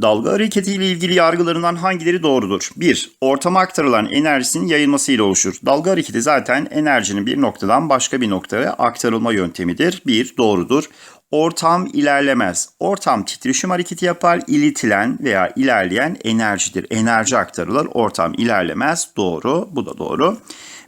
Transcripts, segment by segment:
Dalga hareketiyle ilgili yargılarından hangileri doğrudur? 1. Ortama aktarılan enerjisinin yayılmasıyla oluşur. Dalga hareketi zaten enerjinin bir noktadan başka bir noktaya aktarılma yöntemidir. 1. Doğrudur. Ortam ilerlemez. Ortam titreşim hareketi yapar. İletilen veya ilerleyen enerjidir. Enerji aktarılır. Ortam ilerlemez. Doğru. Bu da doğru.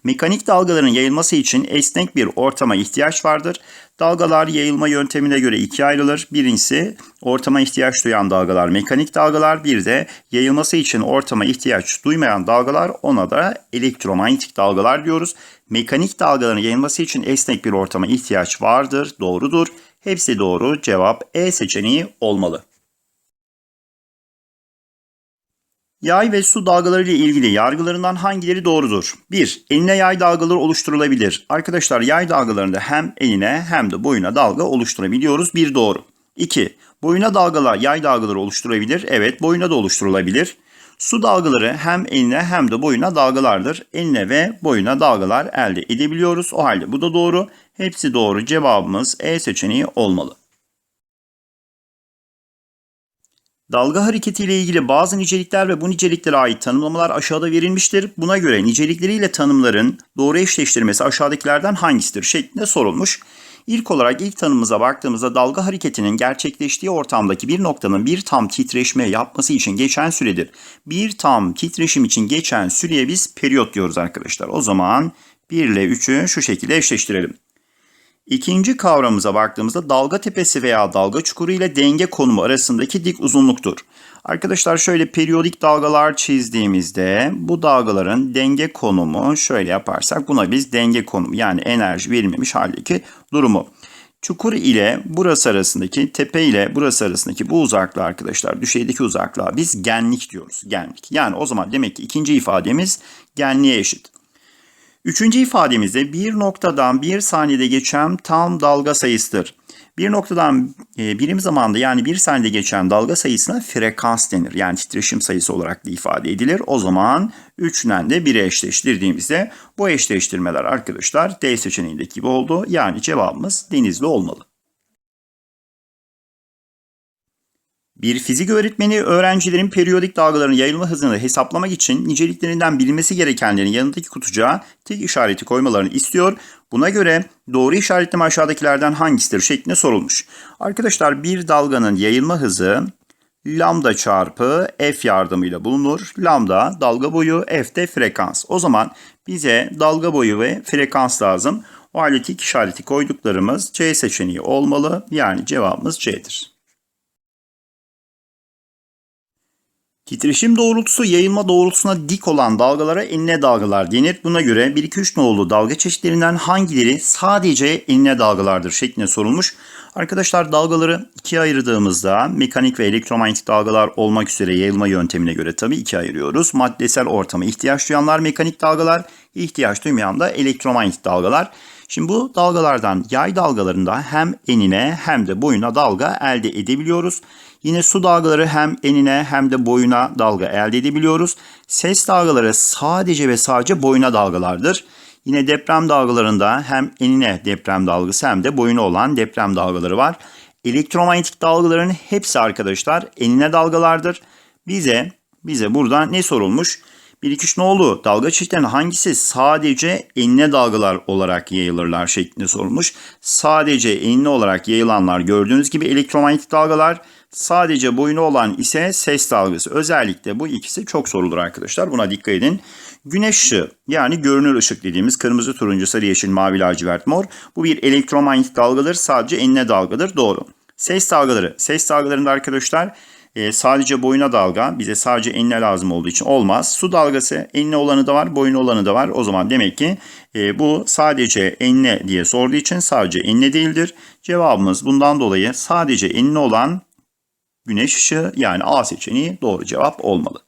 Mekanik dalgaların yayılması için esnek bir ortama ihtiyaç vardır. Dalgalar yayılma yöntemine göre ikiye ayrılır. Birincisi ortama ihtiyaç duyan dalgalar mekanik dalgalar. Bir de yayılması için ortama ihtiyaç duymayan dalgalar ona da elektromanyetik dalgalar diyoruz. Mekanik dalgaların yayılması için esnek bir ortama ihtiyaç vardır. Doğrudur. Hepsi doğru. Cevap E seçeneği olmalı. Yay ve su dalgaları ile ilgili yargılarından hangileri doğrudur? 1. Enine yay dalgaları oluşturulabilir. Arkadaşlar yay dalgalarında hem enine hem de boyuna dalga oluşturabiliyoruz. Bir doğru. 2. Boyuna dalgalar yay dalgaları oluşturabilir. Evet boyuna da oluşturulabilir. Su dalgaları hem enine hem de boyuna dalgalardır. Enine ve boyuna dalgalar elde edebiliyoruz. O halde bu da doğru. Hepsi doğru. Cevabımız E seçeneği olmalı. Dalga hareketiyle ilgili bazı nicelikler ve bu niceliklere ait tanımlamalar aşağıda verilmiştir. Buna göre nicelikleriyle tanımların doğru eşleştirmesi aşağıdakilerden hangisidir şeklinde sorulmuş. İlk olarak ilk tanımımıza baktığımızda dalga hareketinin gerçekleştiği ortamdaki bir noktanın bir tam titreşme yapması için geçen süredir. Bir tam titreşim için geçen süreye biz periyot diyoruz arkadaşlar. O zaman 1 ile 3'ü şu şekilde eşleştirelim. İkinci kavramımıza baktığımızda dalga tepesi veya dalga çukuru ile denge konumu arasındaki dik uzunluktur. Arkadaşlar şöyle periyodik dalgalar çizdiğimizde bu dalgaların denge konumu şöyle yaparsak buna biz denge konumu yani enerji verilmemiş haldeki durumu. Çukur ile burası arasındaki tepe ile burası arasındaki bu uzaklığı arkadaşlar düşeydeki uzaklığa biz genlik diyoruz. Genlik. Yani o zaman demek ki ikinci ifademiz genliğe eşit. Üçüncü ifademizde bir noktadan bir saniyede geçen tam dalga sayısıdır. Bir noktadan e, birim zamanda yani bir saniyede geçen dalga sayısına frekans denir. Yani titreşim sayısı olarak da ifade edilir. O zaman 3'den de 1'e eşleştirdiğimizde bu eşleştirmeler arkadaşlar D seçeneğindeki gibi oldu. Yani cevabımız denizli olmalı. Bir fizik öğretmeni öğrencilerin periyodik dalgaların yayılma hızını hesaplamak için niceliklerinden bilinmesi gerekenlerin yanındaki kutucuğa tek işareti koymalarını istiyor. Buna göre doğru işaretleme aşağıdakilerden hangisidir şeklinde sorulmuş. Arkadaşlar bir dalganın yayılma hızı lambda çarpı f yardımıyla bulunur. Lambda dalga boyu, f de frekans. O zaman bize dalga boyu ve frekans lazım. O halde tek işareti koyduklarımız C seçeneği olmalı. Yani cevabımız C'dir. Titreşim doğrultusu yayılma doğrultusuna dik olan dalgalara enine dalgalar denir. Buna göre 1-2-3 nolu dalga çeşitlerinden hangileri sadece enine dalgalardır şeklinde sorulmuş. Arkadaşlar dalgaları ikiye ayırdığımızda mekanik ve elektromanyetik dalgalar olmak üzere yayılma yöntemine göre tabii ikiye ayırıyoruz. Maddesel ortama ihtiyaç duyanlar mekanik dalgalar, ihtiyaç duymayan da elektromanyetik dalgalar. Şimdi bu dalgalardan yay dalgalarında hem enine hem de boyuna dalga elde edebiliyoruz. Yine su dalgaları hem enine hem de boyuna dalga elde edebiliyoruz. Ses dalgaları sadece ve sadece boyuna dalgalardır. Yine deprem dalgalarında hem enine deprem dalgası hem de boyuna olan deprem dalgaları var. Elektromanyetik dalgaların hepsi arkadaşlar enine dalgalardır. Bize bize burada ne sorulmuş? 1 2 3 ne oldu? Dalga çeşitlerinin hangisi sadece enine dalgalar olarak yayılırlar şeklinde sorulmuş. Sadece enine olarak yayılanlar gördüğünüz gibi elektromanyetik dalgalar, sadece boyunu olan ise ses dalgası. Özellikle bu ikisi çok sorulur arkadaşlar. Buna dikkat edin. Güneş ışığı yani görünür ışık dediğimiz kırmızı, turuncu, sarı, yeşil, mavi, lacivert, mor. Bu bir elektromanyetik dalgadır. Sadece enine dalgadır. Doğru. Ses dalgaları. Ses dalgalarında arkadaşlar e, sadece boyuna dalga bize sadece enine lazım olduğu için olmaz. Su dalgası enine olanı da var, boyuna olanı da var. O zaman demek ki e, bu sadece enine diye sorduğu için sadece enine değildir. Cevabımız bundan dolayı sadece enine olan güneş ışığı yani A seçeneği doğru cevap olmalı.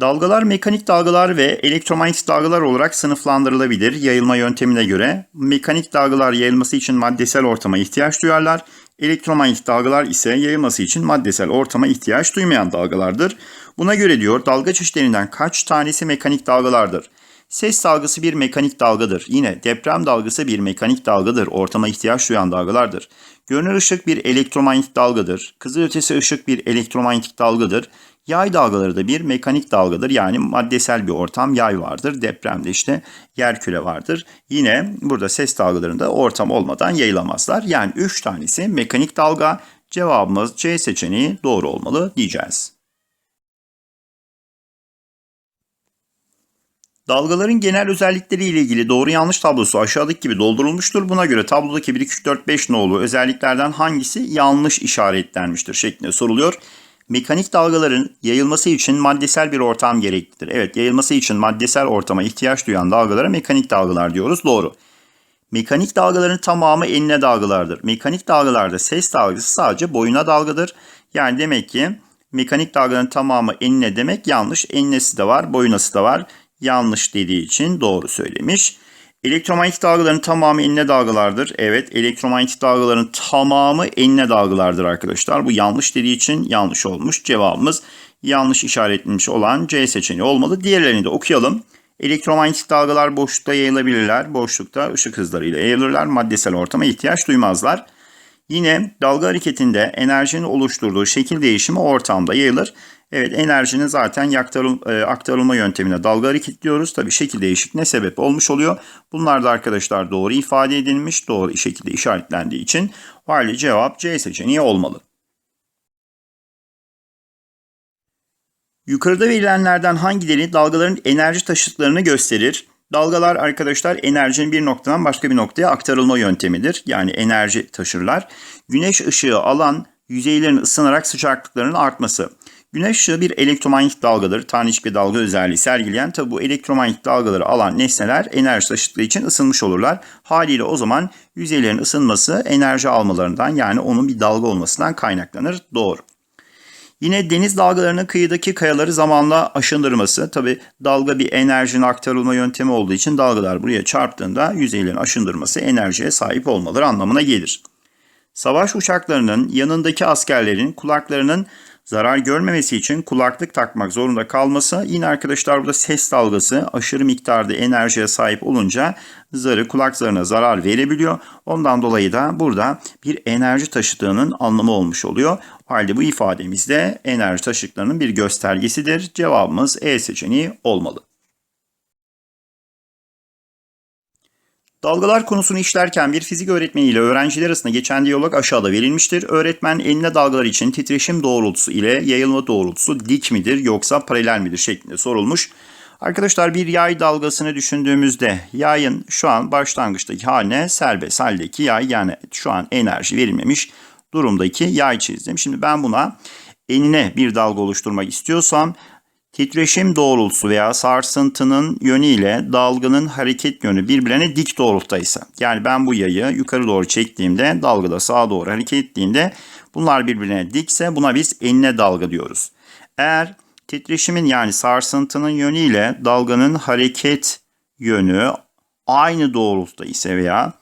Dalgalar mekanik dalgalar ve elektromanyetik dalgalar olarak sınıflandırılabilir yayılma yöntemine göre. Mekanik dalgalar yayılması için maddesel ortama ihtiyaç duyarlar. Elektromanyetik dalgalar ise yayılması için maddesel ortama ihtiyaç duymayan dalgalardır. Buna göre diyor dalga çeşitlerinden kaç tanesi mekanik dalgalardır? Ses dalgası bir mekanik dalgadır. Yine deprem dalgası bir mekanik dalgadır. Ortama ihtiyaç duyan dalgalardır. Görünür ışık bir elektromanyetik dalgadır. Kızılötesi ışık bir elektromanyetik dalgadır. Yay dalgaları da bir mekanik dalgadır. Yani maddesel bir ortam yay vardır. Depremde işte yer küre vardır. Yine burada ses dalgalarında ortam olmadan yayılamazlar. Yani 3 tanesi mekanik dalga. Cevabımız C seçeneği doğru olmalı diyeceğiz. Dalgaların genel özellikleri ile ilgili doğru yanlış tablosu aşağıdaki gibi doldurulmuştur. Buna göre tablodaki 1, 2, 3, 4, 5 nolu özelliklerden hangisi yanlış işaretlenmiştir şeklinde soruluyor. Mekanik dalgaların yayılması için maddesel bir ortam gereklidir. Evet yayılması için maddesel ortama ihtiyaç duyan dalgalara mekanik dalgalar diyoruz. Doğru. Mekanik dalgaların tamamı enine dalgalardır. Mekanik dalgalarda ses dalgası sadece boyuna dalgadır. Yani demek ki mekanik dalgaların tamamı enine demek yanlış. Ennesi de var, boyunası da var. Yanlış dediği için doğru söylemiş. Elektromanyetik dalgaların tamamı enine dalgalardır. Evet, elektromanyetik dalgaların tamamı enine dalgalardır arkadaşlar. Bu yanlış dediği için yanlış olmuş. Cevabımız yanlış işaretlenmiş olan C seçeneği olmalı. Diğerlerini de okuyalım. Elektromanyetik dalgalar boşlukta yayılabilirler. Boşlukta ışık hızlarıyla yayılırlar. Maddesel ortama ihtiyaç duymazlar. Yine dalga hareketinde enerjinin oluşturduğu şekil değişimi ortamda yayılır. Evet enerjinin zaten e, aktarılma yöntemine dalga hareket diyoruz. Tabi şekil değişikliğine sebep olmuş oluyor. Bunlar da arkadaşlar doğru ifade edilmiş. Doğru şekilde işaretlendiği için o halde cevap C seçeneği olmalı. Yukarıda verilenlerden hangileri dalgaların enerji taşıtlarını gösterir? Dalgalar arkadaşlar enerjinin bir noktadan başka bir noktaya aktarılma yöntemidir. Yani enerji taşırlar. Güneş ışığı alan yüzeylerin ısınarak sıcaklıklarının artması. Güneş ışığı bir elektromanyetik dalgadır. Tanecik bir dalga özelliği sergileyen tabi bu elektromanyetik dalgaları alan nesneler enerji taşıttığı için ısınmış olurlar. Haliyle o zaman yüzeylerin ısınması enerji almalarından yani onun bir dalga olmasından kaynaklanır. Doğru. Yine deniz dalgalarının kıyıdaki kayaları zamanla aşındırması. Tabi dalga bir enerjinin aktarılma yöntemi olduğu için dalgalar buraya çarptığında yüzeylerin aşındırması enerjiye sahip olmaları anlamına gelir. Savaş uçaklarının yanındaki askerlerin kulaklarının zarar görmemesi için kulaklık takmak zorunda kalması yine arkadaşlar burada ses dalgası aşırı miktarda enerjiye sahip olunca zarı kulak zarına zarar verebiliyor. Ondan dolayı da burada bir enerji taşıdığının anlamı olmuş oluyor. O halde bu ifademiz de enerji taşıklarının bir göstergesidir. Cevabımız E seçeneği olmalı. Dalgalar konusunu işlerken bir fizik öğretmeni ile öğrenciler arasında geçen diyalog aşağıda verilmiştir. Öğretmen eline dalgalar için titreşim doğrultusu ile yayılma doğrultusu dik midir yoksa paralel midir şeklinde sorulmuş. Arkadaşlar bir yay dalgasını düşündüğümüzde yayın şu an başlangıçtaki haline serbest haldeki yay yani şu an enerji verilmemiş durumdaki yay çizdim. Şimdi ben buna enine bir dalga oluşturmak istiyorsam Titreşim doğrultusu veya sarsıntının yönüyle dalganın hareket yönü birbirine dik doğrultudaysa yani ben bu yayı yukarı doğru çektiğimde dalga da sağa doğru hareket ettiğinde bunlar birbirine dikse buna biz enine dalga diyoruz. Eğer titreşimin yani sarsıntının yönüyle dalganın hareket yönü aynı doğrultuda ise veya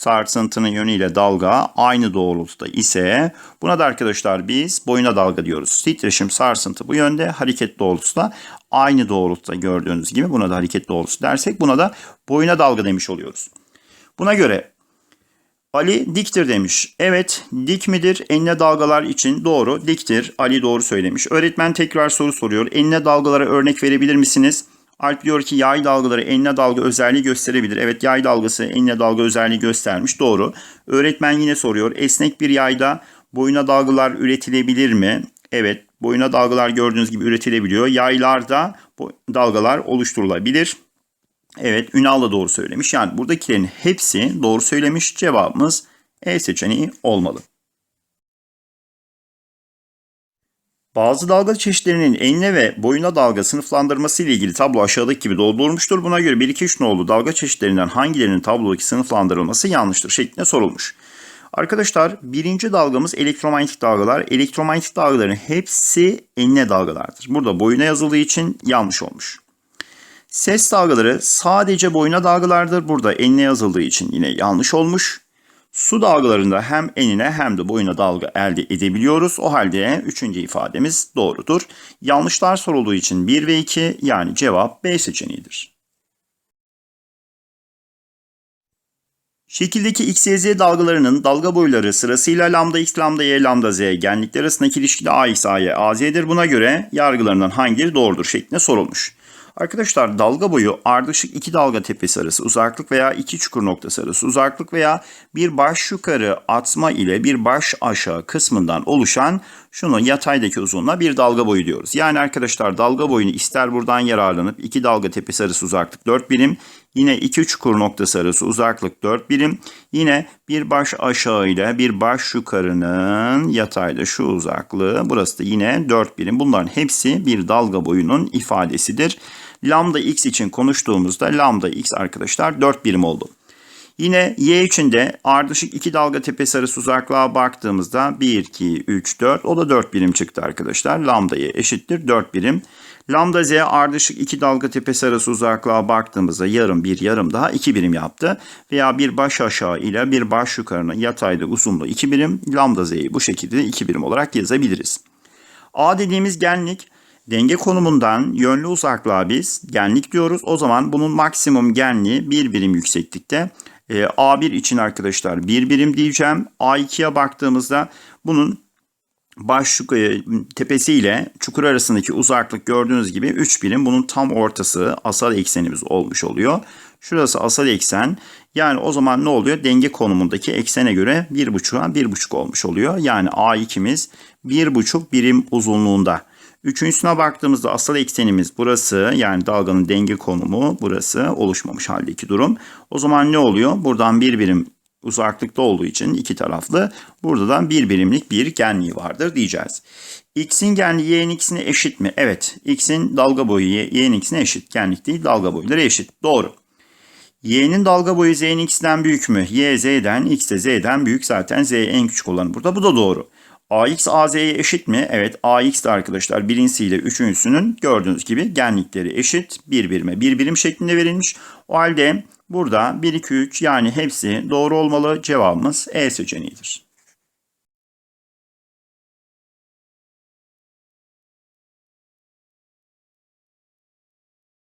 sarsıntının yönüyle dalga aynı doğrultuda ise buna da arkadaşlar biz boyuna dalga diyoruz. Titreşim sarsıntı bu yönde hareket doğrultusu da aynı doğrultuda gördüğünüz gibi buna da hareket doğrultusu dersek buna da boyuna dalga demiş oluyoruz. Buna göre Ali diktir demiş. Evet dik midir? Enine dalgalar için doğru diktir. Ali doğru söylemiş. Öğretmen tekrar soru soruyor. Enine dalgalara örnek verebilir misiniz? Alp diyor ki yay dalgaları enine dalga özelliği gösterebilir. Evet yay dalgası enine dalga özelliği göstermiş. Doğru. Öğretmen yine soruyor. Esnek bir yayda boyuna dalgalar üretilebilir mi? Evet boyuna dalgalar gördüğünüz gibi üretilebiliyor. Yaylarda dalgalar oluşturulabilir. Evet Ünal da doğru söylemiş. Yani buradakilerin hepsi doğru söylemiş. Cevabımız E seçeneği olmalı. Bazı dalga çeşitlerinin enine ve boyuna dalga sınıflandırması ile ilgili tablo aşağıdaki gibi doldurulmuştur. Buna göre 1-2-3 nolu dalga çeşitlerinden hangilerinin tablodaki sınıflandırılması yanlıştır şeklinde sorulmuş. Arkadaşlar birinci dalgamız elektromanyetik dalgalar. Elektromanyetik dalgaların hepsi enine dalgalardır. Burada boyuna yazıldığı için yanlış olmuş. Ses dalgaları sadece boyuna dalgalardır. Burada enine yazıldığı için yine yanlış olmuş. Su dalgalarında hem enine hem de boyuna dalga elde edebiliyoruz. O halde üçüncü ifademiz doğrudur. Yanlışlar sorulduğu için 1 ve 2 yani cevap B seçeneğidir. Şekildeki x, y, z dalgalarının dalga boyları sırasıyla lambda x, lambda y, lambda z genlikler arasındaki ilişkide a, x, a, y, a, z'dir. Buna göre yargılarından hangileri doğrudur şeklinde sorulmuş. Arkadaşlar dalga boyu ardışık iki dalga tepesi arası uzaklık veya iki çukur noktası arası uzaklık veya bir baş yukarı atma ile bir baş aşağı kısmından oluşan şunun yataydaki uzunluğa bir dalga boyu diyoruz. Yani arkadaşlar dalga boyunu ister buradan yararlanıp iki dalga tepesi arası uzaklık 4 birim, yine iki çukur noktası arası uzaklık 4 birim, yine bir baş aşağı ile bir baş yukarının yatayda şu uzaklığı burası da yine 4 birim. Bunların hepsi bir dalga boyunun ifadesidir. Lambda x için konuştuğumuzda lambda x arkadaşlar 4 birim oldu. Yine y için de ardışık iki dalga tepesi arası uzaklığa baktığımızda 1, 2, 3, 4 o da 4 birim çıktı arkadaşlar. Lambda y eşittir 4 birim. Lambda z ardışık iki dalga tepesi arası uzaklığa baktığımızda yarım bir yarım daha 2 birim yaptı. Veya bir baş aşağı ile bir baş yukarının yatayda uzunluğu 2 birim. Lambda z'yi bu şekilde 2 birim olarak yazabiliriz. A dediğimiz genlik denge konumundan yönlü uzaklığa biz genlik diyoruz. O zaman bunun maksimum genliği 1 birim yükseklikte. Ee, A1 için arkadaşlar 1 birim diyeceğim. A2'ye baktığımızda bunun baş yukarı tepesi ile çukur arasındaki uzaklık gördüğünüz gibi 3 birim. Bunun tam ortası asal eksenimiz olmuş oluyor. Şurası asal eksen. Yani o zaman ne oluyor? Denge konumundaki eksene göre 1,5'a 1,5 olmuş oluyor. Yani A2'miz 1,5 birim uzunluğunda. Üçüncüsüne baktığımızda asal eksenimiz burası yani dalganın denge konumu burası oluşmamış haldeki durum. O zaman ne oluyor? Buradan bir birim uzaklıkta olduğu için iki taraflı buradan bir birimlik bir genliği vardır diyeceğiz. X'in genliği y'nin x'ine eşit mi? Evet. X'in dalga boyu y'nin x'ine eşit. Genlik değil dalga boyları eşit. Doğru. Y'nin dalga boyu z'nin x'den büyük mü? Y z'den, x de z'den büyük zaten z en küçük olanı burada. Bu da doğru. AX AZ'ye eşit mi? Evet AX de arkadaşlar birincisiyle üçüncüsünün gördüğünüz gibi genlikleri eşit. Bir birime bir birim şeklinde verilmiş. O halde burada 1, 2, 3 yani hepsi doğru olmalı. Cevabımız E seçeneğidir.